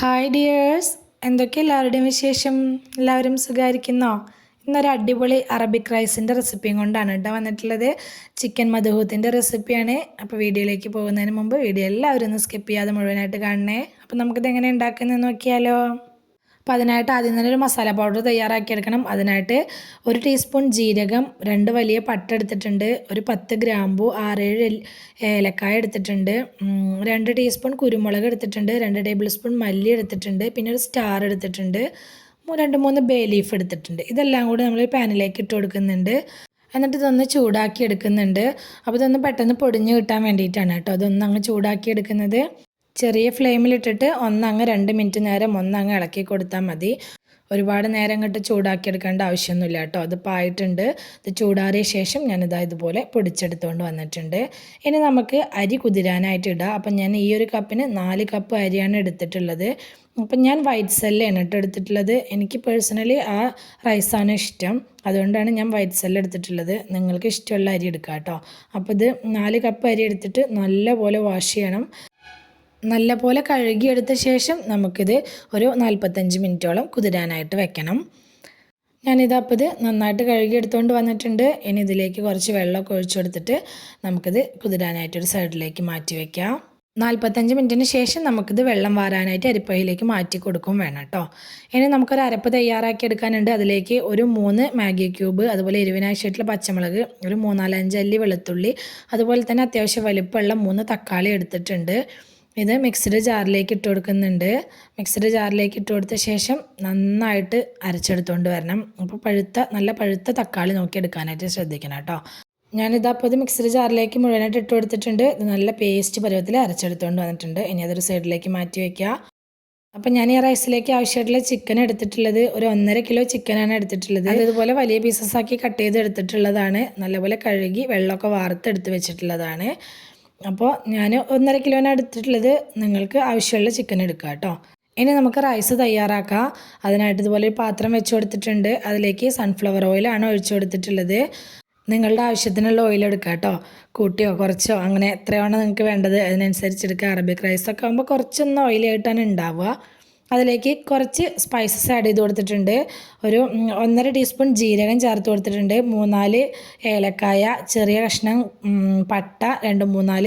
Hi dears എന്തൊക്കെ എല്ലാവരുടെയും വിശേഷം? എല്ലാവരും സുഖമായിരിക്കുന്നോ ഇന്നൊരു അടിപൊളി അറബിക് റൈസിന്റെ റെസിപ്പിയും കൊണ്ടാണ് കേട്ടോ വന്നിട്ടുള്ളത്. ചിക്കൻ മധുഹൂത്തിന്റെ റെസിപ്പിയാണ് അപ്പോൾ വീഡിയോയിലേക്ക് പോകുന്നതിന് മുമ്പ് വീഡിയോ എല്ലാവരും ഒന്ന് സ്കിപ്പ് ചെയ്യാതെ മുഴുവനായിട്ട് കാണണേ. അപ്പോൾ നമുക്കിത് എങ്ങനെ ഉണ്ടാക്കുന്നത് നോക്കിയാലോ. അപ്പോൾ അതിനായിട്ട് ആദ്യം തന്നെ ഒരു മസാല പൗഡർ തയ്യാറാക്കിയെടുക്കണം. അതിനായിട്ട് ഒരു ടീസ്പൂൺ ജീരകം രണ്ട് വലിയ പട്ട എടുത്തിട്ടുണ്ട് ഒരു പത്ത് ഗ്രാമ്പു ആറേഴ് ഏലക്കായ എടുത്തിട്ടുണ്ട് രണ്ട് ടീസ്പൂൺ കുരുമുളക് എടുത്തിട്ടുണ്ട് രണ്ട് ടേബിൾ സ്പൂൺ മല്ലി എടുത്തിട്ടുണ്ട് പിന്നെ ഒരു സ്റ്റാർ എടുത്തിട്ടുണ്ട് രണ്ട് മൂന്ന് ബേ ലീഫ് എടുത്തിട്ടുണ്ട്. ഇതെല്ലാം കൂടി നമ്മൾ പാനിലേക്ക് ഇട്ട് കൊടുക്കുന്നുണ്ട്. എന്നിട്ട് ഇതൊന്ന് ചൂടാക്കി എടുക്കുന്നുണ്ട്. അപ്പോൾ ഇതൊന്ന് പെട്ടെന്ന് പൊടിഞ്ഞ് കിട്ടാൻ വേണ്ടിയിട്ടാണ് കേട്ടോ. അതൊന്ന് അങ്ങ് ചൂടാക്കി എടുക്കുന്നത്. ചെറിയ ഫ്ലെയിമിലിട്ടിട്ട് ഒന്നങ്ങ് രണ്ട് മിനിറ്റ് നേരം ഒന്നങ്ങ് ഇളക്കി കൊടുത്താൽ മതി. ഒരുപാട് നേരം ഇങ്ങോട്ട് ചൂടാക്കിയെടുക്കേണ്ട ആവശ്യമൊന്നുമില്ല കേട്ടോ. അത് പായിട്ടുണ്ട്. ഇത് ചൂടാറിയ ശേഷം ഞാനിതാ ഇതുപോലെ പൊടിച്ചെടുത്തുകൊണ്ട് വന്നിട്ടുണ്ട്. ഇനി നമുക്ക് അരി കുതിരാനായിട്ട് ഇടാം. അപ്പം ഞാൻ ഈ ഒരു കപ്പിന് നാല് കപ്പ് അരിയാണ് എടുത്തിട്ടുള്ളത്. അപ്പം ഞാൻ വൈറ്റ് സെല്ലാണ് കേട്ടോ എടുത്തിട്ടുള്ളത്. എനിക്ക് പേഴ്സണലി ആ റൈസാണ് ഇഷ്ടം. അതുകൊണ്ടാണ് ഞാൻ വൈറ്റ് സെല്ല് എടുത്തിട്ടുള്ളത്. നിങ്ങൾക്ക് ഇഷ്ടമുള്ള അരി എടുക്കാം കേട്ടോ. അപ്പോൾ ഇത് നാല് കപ്പ് അരി എടുത്തിട്ട് നല്ലപോലെ വാഷ് ചെയ്യണം. നല്ലപോലെ കഴുകിയെടുത്ത ശേഷം നമുക്കിത് ഒരു നാൽപ്പത്തഞ്ച് മിനിറ്റോളം കുതിരാനായിട്ട് വെക്കണം. ഞാനിതപ്പോൾ ഇത് നന്നായിട്ട് കഴുകിയെടുത്തുകൊണ്ട് വന്നിട്ടുണ്ട്. ഇനി ഇതിലേക്ക് കുറച്ച് വെള്ളമൊക്കെ ഒഴിച്ചു കൊടുത്തിട്ട് നമുക്കിത് കുതിരാനായിട്ട് ഒരു സൈഡിലേക്ക് മാറ്റി വയ്ക്കാം നാൽപ്പത്തഞ്ച് മിനിറ്റിന് ശേഷം നമുക്കിത് വെള്ളം വാരാനായിട്ട് അരിപ്പയിലേക്ക് മാറ്റി കൊടുക്കും വേണം കേട്ടോ. ഇനി നമുക്കൊരു അരപ്പ് തയ്യാറാക്കി എടുക്കാനുണ്ട്. അതിലേക്ക് ഒരു മൂന്ന് മാഗി ക്യൂബ് അതുപോലെ എരിവിനാവശ്യമായിട്ടുള്ള പച്ചമുളക് ഒരു മൂന്നാലഞ്ച് അല്ലി വെളുത്തുള്ളി അതുപോലെ തന്നെ അത്യാവശ്യം വലിപ്പമുള്ള മൂന്ന് തക്കാളി എടുത്തിട്ടുണ്ട്. ഇത് മിക്സിയുടെ ജാറിലേക്ക് ഇട്ട് കൊടുക്കുന്നുണ്ട്. മിക്സിയുടെ ജാറിലേക്ക് ഇട്ട് കൊടുത്ത ശേഷം നന്നായിട്ട് അരച്ചെടുത്തുകൊണ്ട് വരണം. അപ്പോൾ പഴുത്ത നല്ല പഴുത്ത തക്കാളി നോക്കി എടുക്കാനായിട്ട് ശ്രദ്ധിക്കണം കേട്ടോ. ഞാനിതാ അപ്പോൾ ഇത് മിക്സിയുടെ ജാറിലേക്ക് മുഴുവനായിട്ട് ഇട്ട് കൊടുത്തിട്ടുണ്ട്. ഇത് നല്ല പേസ്റ്റ് പരുവത്തിൽ അരച്ചെടുത്തുകൊണ്ട് വന്നിട്ടുണ്ട്. ഇനി അതൊരു സൈഡിലേക്ക് മാറ്റി വയ്ക്കുക അപ്പം ഞാൻ ഈ റൈസിലേക്ക് ആവശ്യമായിട്ടുള്ള ചിക്കൻ എടുത്തിട്ടുള്ളത് ഒരു ഒന്നര കിലോ ചിക്കനാണ് എടുത്തിട്ടുള്ളത്. അത് ഇതുപോലെ വലിയ പീസസ് ആക്കി കട്ട് ചെയ്ത് എടുത്തിട്ടുള്ളതാണ്. നല്ലപോലെ കഴുകി വെള്ളമൊക്കെ വാർത്തെടുത്ത് വെച്ചിട്ടുള്ളതാണ്. അപ്പോൾ ഞാൻ ഒന്നര കിലോനാണ് എടുത്തിട്ടുള്ളത്. നിങ്ങൾക്ക് ആവശ്യമുള്ള ചിക്കൻ എടുക്കുക കേട്ടോ. ഇനി നമുക്ക് റൈസ് തയ്യാറാക്കാം. അതിനായിട്ട് ഇതുപോലെ ഒരു പാത്രം വെച്ച് കൊടുത്തിട്ടുണ്ട്. അതിലേക്ക് സൺഫ്ലവർ ഓയിലാണ് ഒഴിച്ചു കൊടുത്തിട്ടുള്ളത്. നിങ്ങളുടെ ആവശ്യത്തിനുള്ള ഓയിൽ എടുക്കുക കേട്ടോ. കൂട്ടിയോ കുറച്ചോ അങ്ങനെ എത്രയാണോ നിങ്ങൾക്ക് വേണ്ടത് അതിനനുസരിച്ച് എടുക്കുക അറബിക് റൈസൊക്കെ ആകുമ്പോൾ കുറച്ചൊന്ന് ഓയിലായിട്ടാണ് ഉണ്ടാവുക. അതിലേക്ക് കുറച്ച് സ്പൈസസ് ആഡ് ചെയ്ത് കൊടുത്തിട്ടുണ്ട്. ഒരു ഒന്നര ടീസ്പൂൺ ജീരകം ചേർത്ത് കൊടുത്തിട്ടുണ്ട്. മൂന്നാൽ ഏലക്കായ ചെറിയ കഷ്ണം പട്ട രണ്ട് മൂന്നാൽ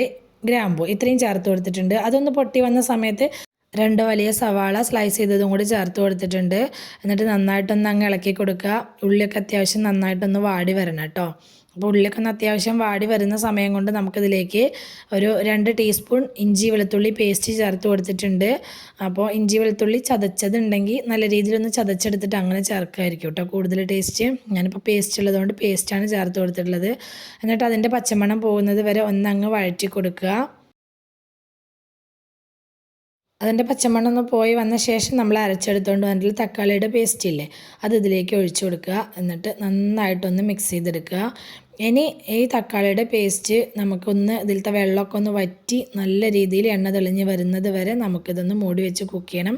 ഗ്രാമ്പു ഇത്രയും ചേർത്ത് കൊടുത്തിട്ടുണ്ട്. അതൊന്ന് പൊട്ടി വന്ന സമയത്ത് രണ്ട് വലിയ സവാള സ്ലൈസ് ചെയ്തതും കൂടി ചേർത്ത് കൊടുത്തിട്ടുണ്ട്. എന്നിട്ട് നന്നായിട്ടൊന്ന് അങ്ങ് ഇളക്കി കൊടുക്കുക. ഉള്ളിയൊക്കെ അത്യാവശ്യം നന്നായിട്ടൊന്ന് വാടി വരണം കേട്ടോ. അപ്പോൾ ഉള്ളിയൊക്കെ ഒന്ന് അത്യാവശ്യം വാടി വരുന്ന സമയം കൊണ്ട് നമുക്കിതിലേക്ക് ഒരു രണ്ട് ടീസ്പൂൺ ഇഞ്ചി വെളുത്തുള്ളി പേസ്റ്റ് ചേർത്ത് കൊടുത്തിട്ടുണ്ട്. അപ്പോൾ ഇഞ്ചി വെളുത്തുള്ളി ചതച്ചതുണ്ടെങ്കിൽ നല്ല രീതിയിലൊന്ന് ചതച്ചെടുത്തിട്ട് അങ്ങനെ ചേർക്കുമായിരിക്കും കേട്ടോ. കൂടുതൽ ടേസ്റ്റ് ഞാനിപ്പോൾ പേസ്റ്റ് ഉള്ളതുകൊണ്ട് പേസ്റ്റാണ് ചേർത്ത് കൊടുത്തിട്ടുള്ളത്. എന്നിട്ട് അതിന്റെ പച്ചമണം പോകുന്നത് വരെ ഒന്നങ്ങ് വഴറ്റി കൊടുക്കുക. അതിന്റെ പച്ചമണ്ണൊന്ന് പോയി വന്ന ശേഷം നമ്മൾ അരച്ചെടുത്തുകൊണ്ട് വന്നിട്ടുള്ള തക്കാളിയുടെ പേസ്റ്റ് ഇല്ലേ അത് ഇതിലേക്ക് ഒഴിച്ചു കൊടുക്കുക. എന്നിട്ട് നന്നായിട്ടൊന്ന് മിക്സ് ചെയ്തെടുക്കുക. ഇനി ഈ തക്കാളിയുടെ പേസ്റ്റ് നമുക്കൊന്ന് ഇതിലത്തെ വെള്ളമൊക്കെ ഒന്ന് വറ്റി നല്ല രീതിയിൽ എണ്ണ തെളിഞ്ഞ് വരുന്നത് വരെ നമുക്കിതൊന്ന് മൂടി വെച്ച് കുക്ക് ചെയ്യണം.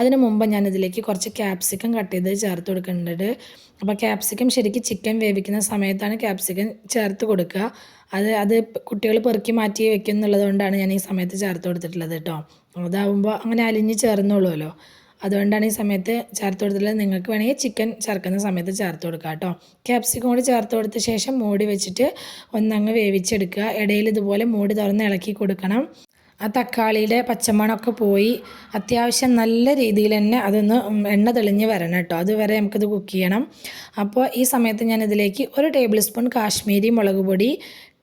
അതിന് മുമ്പ് ഞാൻ ഇതിലേക്ക് കുറച്ച് ക്യാപ്സിക്കം കട്ട് ചെയ്ത് ചേർത്ത് കൊടുക്കേണ്ടത്. അപ്പോൾ ക്യാപ്സിക്കം ശരിക്കും ചിക്കൻ വേവിക്കുന്ന സമയത്താണ് ക്യാപ്സിക്കം ചേർത്ത് കൊടുക്കുക. അത് അത് കുട്ടികൾ പെറുക്കി മാറ്റി വെക്കും എന്നുള്ളതുകൊണ്ടാണ് ഞാൻ ഈ സമയത്ത് ചേർത്ത് കൊടുത്തിട്ടുള്ളത് കേട്ടോ. അതാവുമ്പോൾ അങ്ങനെ അലിഞ്ഞ് ചേർന്നോളുമല്ലോ അതുകൊണ്ടാണ് ഈ സമയത്ത് ചേർത്ത് കൊടുത്തിട്ടുള്ളത്. നിങ്ങൾക്ക് വേണമെങ്കിൽ ചിക്കൻ ചേർക്കുന്ന സമയത്ത് ചേർത്ത് കൊടുക്കുക കേട്ടോ ക്യാപ്സിക്കം കൂടി ചേർത്ത് കൊടുത്ത ശേഷം മൂടി വെച്ചിട്ട് ഒന്നങ്ങ് വേവിച്ചെടുക്കുക. ഇടയിൽ ഇതുപോലെ മൂടി തുറന്ന് ഇളക്കി കൊടുക്കണം. ആ തക്കാളിയുടെ പച്ചമണമൊക്കെ പോയി അത്യാവശ്യം നല്ല രീതിയിൽ തന്നെ അതൊന്ന് എണ്ണ തെളിഞ്ഞ് വരണം കേട്ടോ അതുവരെ നമുക്കിത് കുക്ക് ചെയ്യണം. അപ്പോൾ ഈ സമയത്ത് ഞാൻ ഇതിലേക്ക് ഒരു ടേബിൾ സ്പൂൺ കാശ്മീരി മുളക് പൊടി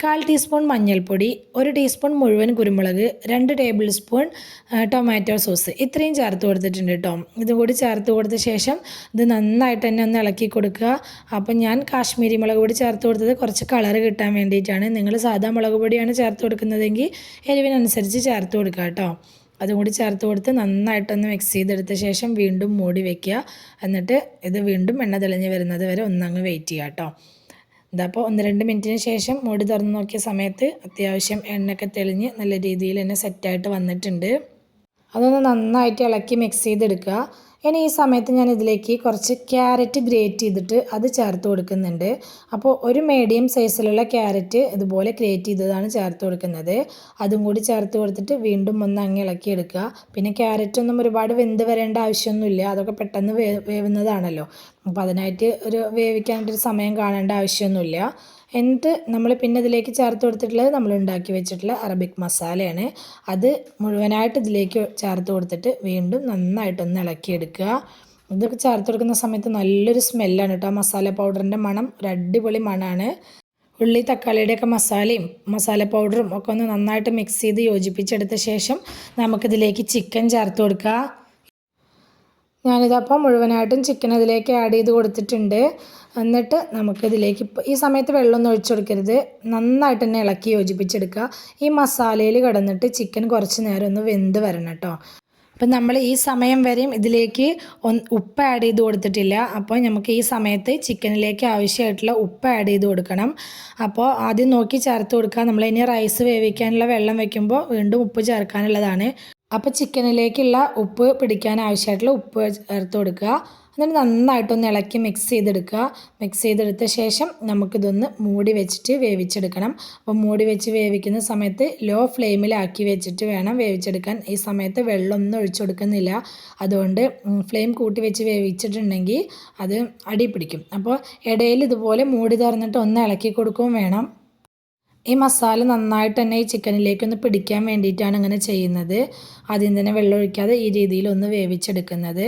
കാൽ ടീസ്പൂൺ മഞ്ഞൾപ്പൊടി ഒരു ടീസ്പൂൺ മുഴുവൻ കുരുമുളക് രണ്ട് ടേബിൾ സ്പൂൺ ടൊമാറ്റോ സോസ്. ഇത്രയും ചേർത്ത് കൊടുത്തിട്ടുണ്ട് കേട്ടോ. ഇതും കൂടി ചേർത്ത് കൊടുത്ത ശേഷം ഇത് നന്നായിട്ട് തന്നെ ഒന്ന് ഇളക്കി കൊടുക്കുക. അപ്പം ഞാൻ കാശ്മീരി മുളക് പൊടി ചേർത്ത് കൊടുത്തത് കുറച്ച് കളർ കിട്ടാൻ വേണ്ടിയിട്ടാണ്. നിങ്ങൾ സാധാ മുളക് പൊടിയാണ് ചേർത്ത് കൊടുക്കുന്നതെങ്കിൽ എരിവിനനുസരിച്ച് ചേർത്ത് കൊടുക്കുക കേട്ടോ. അതും കൂടി ചേർത്ത് കൊടുത്ത് നന്നായിട്ടൊന്ന് മിക്സ് ചെയ്തെടുത്ത ശേഷം വീണ്ടും മൂടി വെക്കുക. എന്നിട്ട് ഇത് വീണ്ടും എണ്ണ തെളിഞ്ഞ് വരുന്നത് വരെ ഒന്നങ്ങ് വെയിറ്റ് ചെയ്യുക കേട്ടോ. ഇതപ്പോൾ ഒന്ന് രണ്ട് മിനിറ്റിന് ശേഷം മൂടി തുറന്ന് നോക്കിയ സമയത്ത് അത്യാവശ്യം എണ്ണയൊക്കെ തെളിഞ്ഞ് നല്ല രീതിയിൽ തന്നെ സെറ്റായിട്ട് വന്നിട്ടുണ്ട്. അതൊന്ന് നന്നായിട്ട് ഇളക്കി മിക്സ് ചെയ്തെടുക്കുക. ഇനി ഈ സമയത്ത് ഞാൻ ഇതിലേക്ക് കുറച്ച് ക്യാരറ്റ് ഗ്രേറ്റ് ചെയ്തിട്ട് അത് ചേർത്ത് കൊടുക്കുന്നുണ്ട്. അപ്പോൾ ഒരു മീഡിയം സൈസിലുള്ള ക്യാരറ്റ് ഇതുപോലെ ഗ്രേറ്റ് ചെയ്തതാണ് ചേർത്ത് കൊടുക്കുന്നത്. അതും കൂടി ചേർത്ത് കൊടുത്തിട്ട് വീണ്ടും ഒന്ന് അങ്ങ് ഇളക്കി എടുക്കുക. പിന്നെ ക്യാരറ്റ് ഒന്നും ഒരുപാട് വെന്ത് വരേണ്ട ആവശ്യമൊന്നുമില്ല. അതൊക്കെ പെട്ടെന്ന് വേവുന്നതാണല്ലോ. അപ്പോൾ അതിനായിട്ട് ഒരു വേവിക്കാനായിട്ടൊരു സമയം കാണേണ്ട ആവശ്യമൊന്നുമില്ല. എന്നിട്ട് നമ്മൾ പിന്നെ ഇതിലേക്ക് ചേർത്ത് കൊടുത്തിട്ടുള്ളത് നമ്മൾ ഉണ്ടാക്കി വെച്ചിട്ടുള്ള അറബിക് മസാലയാണ്. അത് മുഴുവനായിട്ട് ഇതിലേക്ക് ചേർത്ത് കൊടുത്തിട്ട് വീണ്ടും നന്നായിട്ടൊന്ന് ഇളക്കിയെടുക്കുക. ഇതൊക്കെ ചേർത്ത് കൊടുക്കുന്ന സമയത്ത് നല്ലൊരു സ്മെല്ലാണ് കേട്ടോ. ആ മസാല പൗഡറിന്റെ മണം ഒരു അടിപൊളി മണമാണ് ഉള്ളി തക്കാളിയുടെയൊക്കെ മസാലയും മസാല പൗഡറും ഒക്കെ ഒന്ന് നന്നായിട്ട് മിക്സ് ചെയ്ത് യോജിപ്പിച്ചെടുത്ത ശേഷം നമുക്കിതിലേക്ക് ചിക്കൻ ചേർത്ത് കൊടുക്കുക. ഞാനിതപ്പോൾ മുഴുവനായിട്ടും ചിക്കൻ ഇതിലേക്ക് ആഡ് ചെയ്ത് കൊടുത്തിട്ടുണ്ട്. എന്നിട്ട് നമുക്കിതിലേക്ക് ഇപ്പോൾ ഈ സമയത്ത് വെള്ളമൊന്നും ഒഴിച്ചു കൊടുക്കരുത്. നന്നായിട്ട് തന്നെ ഇളക്കി യോജിപ്പിച്ചെടുക്കുക. ഈ മസാലയിൽ കിടന്നിട്ട് ചിക്കൻ കുറച്ച് നേരം ഒന്ന് വെന്ത് വരണം കേട്ടോ. അപ്പം നമ്മൾ ഈ സമയം വരെയും ഇതിലേക്ക് ഉപ്പ് ആഡ് ചെയ്ത് കൊടുത്തിട്ടില്ല. അപ്പോൾ നമുക്ക് ഈ സമയത്ത് ചിക്കനിലേക്ക് ആവശ്യമായിട്ടുള്ള ഉപ്പ് ആഡ് ചെയ്ത് കൊടുക്കണം. അപ്പോൾ ആദ്യം നോക്കി ചേർത്ത് കൊടുക്കുക. നമ്മൾ ഇനി റൈസ് വേവിക്കാനുള്ള വെള്ളം വെക്കുമ്പോൾ വീണ്ടും ഉപ്പ് ചേർക്കാനുള്ളതാണ്. അപ്പോൾ ചിക്കനിലേക്കുള്ള ഉപ്പ് പിടിക്കാൻ ആവശ്യമായിട്ടുള്ള ഉപ്പ് ചേർത്ത് കൊടുക്കുക. എന്നിട്ട് നന്നായിട്ടൊന്ന് ഇളക്കി മിക്സ് ചെയ്തെടുക്കുക. മിക്സ് ചെയ്തെടുത്ത ശേഷം നമുക്കിതൊന്ന് മൂടി വെച്ചിട്ട് വേവിച്ചെടുക്കണം. അപ്പോൾ മൂടി വെച്ച് വേവിക്കുന്ന സമയത്ത് ലോ ഫ്ലെയിമിലാക്കി വെച്ചിട്ട് വേണം വേവിച്ചെടുക്കാൻ. ഈ സമയത്ത് വെള്ളമൊന്നും ഒഴിച്ചു കൊടുക്കുന്നില്ല. അതുകൊണ്ട് ഫ്ലെയിം കൂട്ടി വെച്ച് വേവിച്ചിട്ടുണ്ടെങ്കിൽ അത് അടി പിടിക്കും അപ്പോൾ ഇടയിൽ ഇതുപോലെ മൂടി തുറന്നിട്ട് ഒന്ന് ഇളക്കി കൊടുക്കുകയും വേണം. ഈ മസാല നന്നായിട്ട് തന്നെ ഈ ചിക്കനിലേക്ക് ഒന്ന് പിടിക്കാൻ വേണ്ടിയിട്ടാണ് ഇങ്ങനെ ചെയ്യുന്നത്. ആദ്യം തന്നെ വെള്ളം ഒഴിക്കാതെ ഈ രീതിയിൽ ഒന്ന് വേവിച്ചെടുക്കുന്നത്.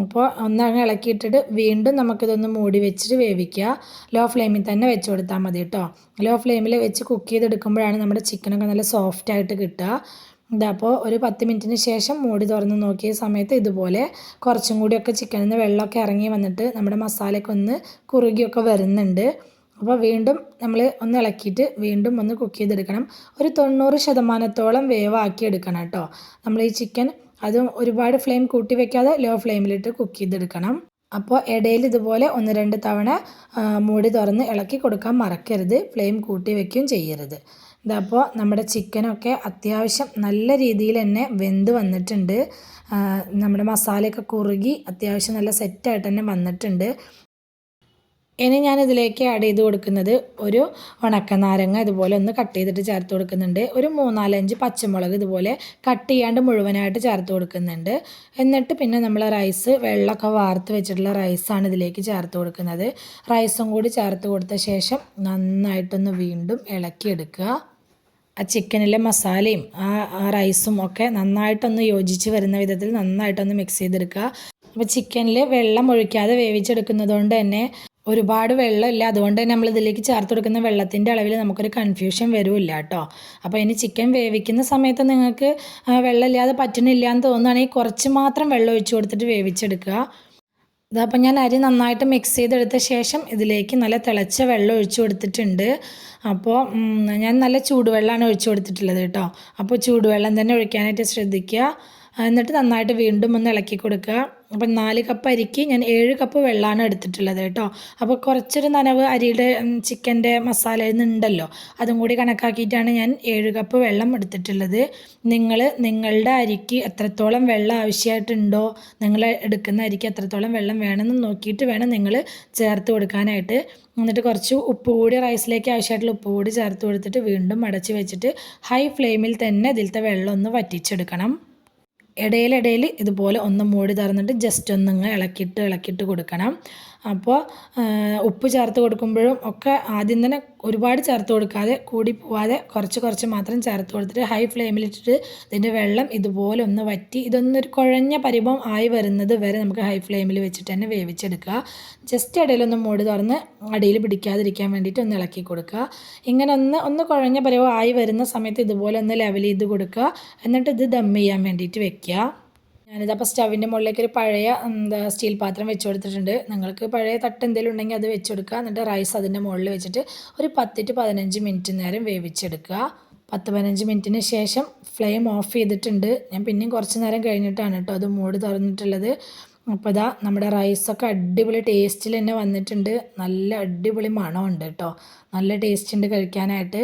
അപ്പോൾ ഒന്നങ്ങ് ഇളക്കിയിട്ടിട്ട് വീണ്ടും നമുക്കിതൊന്ന് മൂടി വെച്ചിട്ട് വേവിക്കുക. ലോ ഫ്ലെയിമിൽ തന്നെ വെച്ച് കൊടുത്താൽ മതി കേട്ടോ. ലോ ഫ്ലെയിമിൽ വെച്ച് കുക്ക് ചെയ്തെടുക്കുമ്പോഴാണ് നമ്മുടെ ചിക്കനൊക്കെ നല്ല സോഫ്റ്റ് ആയിട്ട് കിട്ടുക. ഇതപ്പോൾ ഒരു പത്ത് മിനിറ്റിന് ശേഷം മൂടി തുറന്ന് നോക്കിയ സമയത്ത് ഇതുപോലെ കുറച്ചും കൂടിയൊക്കെ ചിക്കനിൽ നിന്ന് വെള്ളമൊക്കെ ഇറങ്ങി വന്നിട്ട് നമ്മുടെ മസാലയൊക്കെ ഒന്ന് കുറുകിയൊക്കെ വരുന്നുണ്ട്. അപ്പോൾ വീണ്ടും നമ്മൾ ഒന്ന് ഇളക്കിയിട്ട് വീണ്ടും ഒന്ന് കുക്ക് ചെയ്തെടുക്കണം. ഒരു തൊണ്ണൂറ് ശതമാനത്തോളം വേവാക്കി എടുക്കണം കേട്ടോ. നമ്മൾ ഈ ചിക്കൻ അതും ഒരുപാട് ഫ്ലെയിം കൂട്ടി വെക്കാതെ ലോ ഫ്ലെയിമിലിട്ട് കുക്ക് ചെയ്തെടുക്കണം. അപ്പോൾ ഇടയിൽ ഇതുപോലെ ഒന്ന് രണ്ട് തവണ മൂടി തുറന്ന് ഇളക്കി കൊടുക്കാൻ മറക്കരുത്. ഫ്ലെയിം കൂട്ടി വെക്കുകയും ചെയ്യരുത്. ഇതപ്പോൾ നമ്മുടെ ചിക്കനൊക്കെ അത്യാവശ്യം നല്ല രീതിയിൽ തന്നെ വെന്ത് വന്നിട്ടുണ്ട്. നമ്മുടെ മസാലയൊക്കെ കുറുകി അത്യാവശ്യം നല്ല സെറ്റായിട്ട് തന്നെ വന്നിട്ടുണ്ട്. ഇനി ഞാൻ ഇതിലേക്ക് ആഡ് ചെയ്ത് കൊടുക്കുന്നത് ഒരു ഉണക്ക നാരങ്ങ ഇതുപോലെ ഒന്ന് കട്ട് ചെയ്തിട്ട് ചേർത്ത് കൊടുക്കുന്നുണ്ട്. ഒരു മൂന്നാലഞ്ച് പച്ചമുളക് ഇതുപോലെ കട്ട് ചെയ്യാണ്ട് മുഴുവനായിട്ട് ചേർത്ത് കൊടുക്കുന്നുണ്ട്. എന്നിട്ട് പിന്നെ നമ്മൾ റൈസ് വെള്ളമൊക്കെ വാർത്ത് വെച്ചിട്ടുള്ള റൈസാണ് ഇതിലേക്ക് ചേർത്ത് കൊടുക്കുന്നത്. റൈസും കൂടി ചേർത്ത് കൊടുത്ത ശേഷം നന്നായിട്ടൊന്ന് വീണ്ടും ഇളക്കിയെടുക്കുക ആ ചിക്കനിലെ മസാലയും ആ ആ റൈസും ഒക്കെ നന്നായിട്ടൊന്ന് യോജിച്ച് വരുന്ന വിധത്തിൽ നന്നായിട്ടൊന്ന് മിക്സ് ചെയ്തെടുക്കുക. അപ്പോൾ ചിക്കനിൽ വെള്ളം ഒഴിക്കാതെ വേവിച്ചെടുക്കുന്നത് കൊണ്ട് തന്നെ ഒരുപാട് വെള്ളമില്ല. അതുകൊണ്ട് തന്നെ നമ്മൾ ഇതിലേക്ക് ചേർത്ത് കൊടുക്കുന്ന വെള്ളത്തിന്റെ അളവിൽ നമുക്കൊരു കൺഫ്യൂഷൻ വരുമില്ല കേട്ടോ അപ്പോൾ ഇനി ചിക്കൻ വേവിക്കുന്ന സമയത്ത് നിങ്ങൾക്ക് വെള്ളമില്ലാതെ പറ്റണില്ല എന്ന് തോന്നുകയാണെങ്കിൽ കുറച്ച് മാത്രം വെള്ളം ഒഴിച്ച് കൊടുത്തിട്ട് വേവിച്ചെടുക്കുക. ഇതപ്പോൾ ഞാൻ അരി നന്നായിട്ട് മിക്സ് ചെയ്തെടുത്ത ശേഷം ഇതിലേക്ക് നല്ല തിളച്ച വെള്ളം ഒഴിച്ചു കൊടുത്തിട്ടുണ്ട്. അപ്പോൾ ഞാൻ നല്ല ചൂടുവെള്ളമാണ് ഒഴിച്ചു കൊടുത്തിട്ടുള്ളത് കേട്ടോ അപ്പോൾ ചൂടുവെള്ളം തന്നെ ഒഴിക്കാനായിട്ട് ശ്രദ്ധിക്കുക. എന്നിട്ട് നന്നായിട്ട് വീണ്ടും ഒന്ന് ഇളക്കി കൊടുക്കുക. അപ്പം നാല് കപ്പ് അരിക്ക് ഞാൻ ഏഴ് കപ്പ് വെള്ളമാണ് എടുത്തിട്ടുള്ളത് കേട്ടോ. അപ്പോൾ കുറച്ചൊരു നനവ് അരിയുടെ ചിക്കന്റെ മസാലയിൽ നിന്നുണ്ടല്ലോ. അതും കൂടി കണക്കാക്കിയിട്ടാണ് ഞാൻ ഏഴ് കപ്പ് വെള്ളം എടുത്തിട്ടുള്ളത്. നിങ്ങൾ നിങ്ങളുടെ അരിക്ക് എത്രത്തോളം വെള്ളം ആവശ്യമായിട്ടുണ്ടോ നിങ്ങൾ എടുക്കുന്ന അരിക്ക് എത്രത്തോളം വെള്ളം വേണമെന്ന് നോക്കിയിട്ട് വേണം നിങ്ങൾ ചേർത്ത് കൊടുക്കാനായിട്ട്. എന്നിട്ട് കുറച്ച് ഉപ്പ് കൂടി റൈസിലേക്ക് ആവശ്യമായിട്ടുള്ള ഉപ്പ് കൂടി ചേർത്ത് കൊടുത്തിട്ട് വീണ്ടും അടച്ച് വെച്ചിട്ട് ഹൈ ഫ്ലെയിമിൽ തന്നെ ഇതിലത്തെ വെള്ളം ഒന്ന് വറ്റിച്ചെടുക്കണം. ഇടയിലിടയിൽ ഇതുപോലെ ഒന്ന് മൂടി തുറന്നിട്ട് ജസ്റ്റ് ഒന്നിങ്ങ് ഇളക്കിയിട്ട് ഇളക്കിയിട്ട് കൊടുക്കണം. അപ്പോൾ ഉപ്പ് ചേർത്ത് കൊടുക്കുമ്പോഴും ഒക്കെ ആദ്യം തന്നെ ഒരുപാട് ചേർത്ത് കൊടുക്കാതെ കൂടി പോവാതെ കുറച്ച് കുറച്ച് മാത്രം ചേർത്ത് കൊടുത്തിട്ട് ഹൈ ഫ്ലെയിമിലിട്ടിട്ട് ഇതിന്റെ വെള്ളം ഇതുപോലെ ഒന്ന് വറ്റി ഇതൊന്നൊരു കുഴഞ്ഞ പരിഭവം ആയി വരുന്നത് വരെ നമുക്ക് ഹൈ ഫ്ലെയിമിൽ വെച്ചിട്ട് തന്നെ വേവിച്ചെടുക്കുക. ജസ്റ്റ് ഇടയിലൊന്ന് മൂടി തുറന്ന് അടിയിൽ പിടിക്കാതിരിക്കാൻ വേണ്ടിയിട്ട് ഒന്ന് ഇളക്കി കൊടുക്കുക. ഇങ്ങനെ ഒന്ന് ഒന്ന് കുഴഞ്ഞ പരിഭവം ആയി വരുന്ന സമയത്ത് ഇതുപോലെ ഒന്ന് ലെവൽ ചെയ്ത് കൊടുക്കുക. എന്നിട്ട് ഇത് ദം ചെയ്യാൻ വേണ്ടിയിട്ട് വെക്കുക. ഞാനിതപ്പോൾ സ്റ്റവിന്റെ മുകളിലേക്ക് ഒരു പഴയ എന്താ സ്റ്റീൽ പാത്രം വെച്ച് കൊടുത്തിട്ടുണ്ട് നിങ്ങൾക്ക് പഴയ തട്ട് എന്തെങ്കിലും ഉണ്ടെങ്കിൽ അത് വെച്ച് കൊടുക്കുക എന്നിട്ട് റൈസ് അതിന്റെ മുകളിൽ വെച്ചിട്ട് ഒരു പത്ത് ടു പതിനഞ്ച് മിനിറ്റ് നേരം വേവിച്ചെടുക്കുക. പത്ത് പതിനഞ്ച് മിനിറ്റിന് ശേഷം ഫ്ലെയിം ഓഫ് ചെയ്തിട്ടുണ്ട്. ഞാൻ പിന്നെയും കുറച്ച് നേരം കഴിഞ്ഞിട്ടാണ് കേട്ടോ അത് മൂടി തുറന്നിട്ടുള്ളത്. അപ്പോൾ ഇതാ നമ്മുടെ റൈസൊക്കെ അടിപൊളി ടേസ്റ്റിൽ തന്നെ വന്നിട്ടുണ്ട്. നല്ല അടിപൊളി മണമുണ്ട് കേട്ടോ. നല്ല ടേസ്റ്റ് ഉണ്ട് കഴിക്കാനായിട്ട്.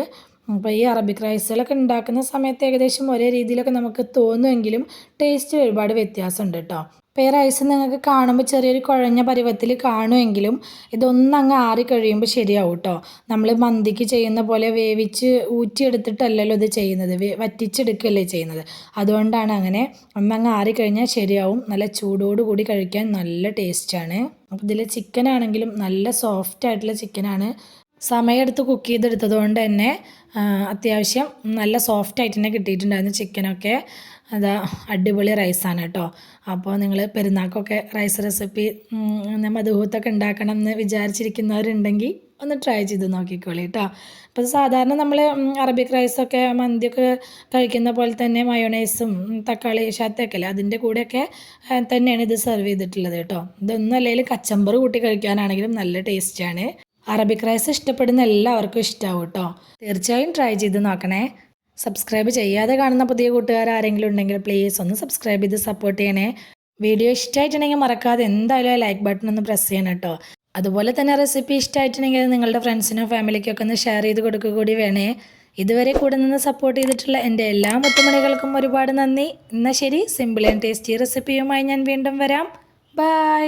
അപ്പോൾ ഈ അറബിക് റൈസുകളൊക്കെ ഉണ്ടാക്കുന്ന സമയത്ത് ഏകദേശം ഒരേ രീതിയിലൊക്കെ നമുക്ക് തോന്നുമെങ്കിലും ടേസ്റ്റ് ഒരുപാട് വ്യത്യാസമുണ്ട് കേട്ടോ അപ്പോൾ ഈ റൈസ് നിങ്ങൾക്ക് കാണുമ്പോൾ ചെറിയൊരു കുഴഞ്ഞ പരുവത്തിൽ കാണുമെങ്കിലും ഇതൊന്നങ്ങ് ആറി കഴിയുമ്പോൾ ശരിയാവും കേട്ടോ നമ്മൾ മന്തിക്ക് ചെയ്യുന്ന പോലെ വേവിച്ച് ഊറ്റിയെടുത്തിട്ടല്ലല്ലോ ഇത് ചെയ്യുന്നത്. വറ്റിച്ചെടുക്കുകയല്ലേ ചെയ്യുന്നത്. അതുകൊണ്ടാണ് അങ്ങനെ ഒന്നങ്ങ് ആറിക്കഴിഞ്ഞാൽ ശരിയാവും. നല്ല ചൂടോട് കൂടി കഴിക്കാൻ നല്ല ടേസ്റ്റാണ് അപ്പോൾ ഇതിൽ ചിക്കൻ ആണെങ്കിലും നല്ല സോഫ്റ്റ് ആയിട്ടുള്ള ചിക്കനാണ് സമയമെടുത്ത് കുക്ക് ചെയ്തെടുത്തത് കൊണ്ട് തന്നെ അത്യാവശ്യം നല്ല സോഫ്റ്റ് ആയിട്ട് തന്നെ കിട്ടിയിട്ടുണ്ടായിരുന്നു ചിക്കനൊക്കെ അതാ അടിപൊളി റൈസാണ് കേട്ടോ. അപ്പോൾ നിങ്ങൾ പെരുന്നാക്കൊക്കെ റൈസ് റെസിപ്പി മധുഹൂത്തൊക്കെ ഉണ്ടാക്കണം എന്ന് വിചാരിച്ചിരിക്കുന്നവരുണ്ടെങ്കിൽ ഒന്ന് ട്രൈ ചെയ്ത് നോക്കിക്കോളി കേട്ടോ. അപ്പോൾ സാധാരണ നമ്മൾ അറബിക് റൈസൊക്കെ മന്തിയൊക്കെ കഴിക്കുന്ന പോലെ തന്നെ മയോണൈസും തക്കാളി ഷാത്തൊക്കെ അല്ലേ? അതിന്റെ കൂടെയൊക്കെ തന്നെയാണ് ഇത് സെർവ് ചെയ്തിട്ടുള്ളത് കേട്ടോ. ഇതൊന്നും അല്ലെങ്കിൽ കച്ചമ്പർ കൂട്ടി കഴിക്കാനാണെങ്കിലും നല്ല ടേസ്റ്റാണ് അറബിക് റൈസ് ഇഷ്ടപ്പെടുന്ന എല്ലാവർക്കും ഇഷ്ടമാവും കേട്ടോ. തീർച്ചയായും ട്രൈ ചെയ്ത് നോക്കണേ. സബ്സ്ക്രൈബ് ചെയ്യാതെ കാണുന്ന പുതിയ കൂട്ടുകാർ ആരെങ്കിലും ഉണ്ടെങ്കിൽ പ്ലീസ് ഒന്ന് സബ്സ്ക്രൈബ് ചെയ്ത് സപ്പോർട്ട് ചെയ്യണേ. വീഡിയോ ഇഷ്ടമായിട്ടുണ്ടെങ്കിൽ മറക്കാതെ എന്തായാലും ലൈക്ക് ബട്ടൺ ഒന്ന് പ്രസ് ചെയ്യണം കേട്ടോ. അതുപോലെ തന്നെ റെസിപ്പി ഇഷ്ടമായിട്ടുണ്ടെങ്കിൽ നിങ്ങളുടെ ഫ്രണ്ട്സിനോ ഫാമിലിക്കൊക്കെ ഒന്ന് ഷെയർ ചെയ്ത് കൊടുക്കുക കൂടി വേണേ. ഇതുവരെ കൂടെ നിന്ന് സപ്പോർട്ട് ചെയ്തിട്ടുള്ള എന്റെ എല്ലാ മുത്തുമണികൾക്കും ഒരുപാട് നന്ദി. എന്നാൽ ശരി സിമ്പിൾ ആൻഡ് ടേസ്റ്റി റെസിപ്പിയുമായി ഞാൻ വീണ്ടും വരാം. ബൈ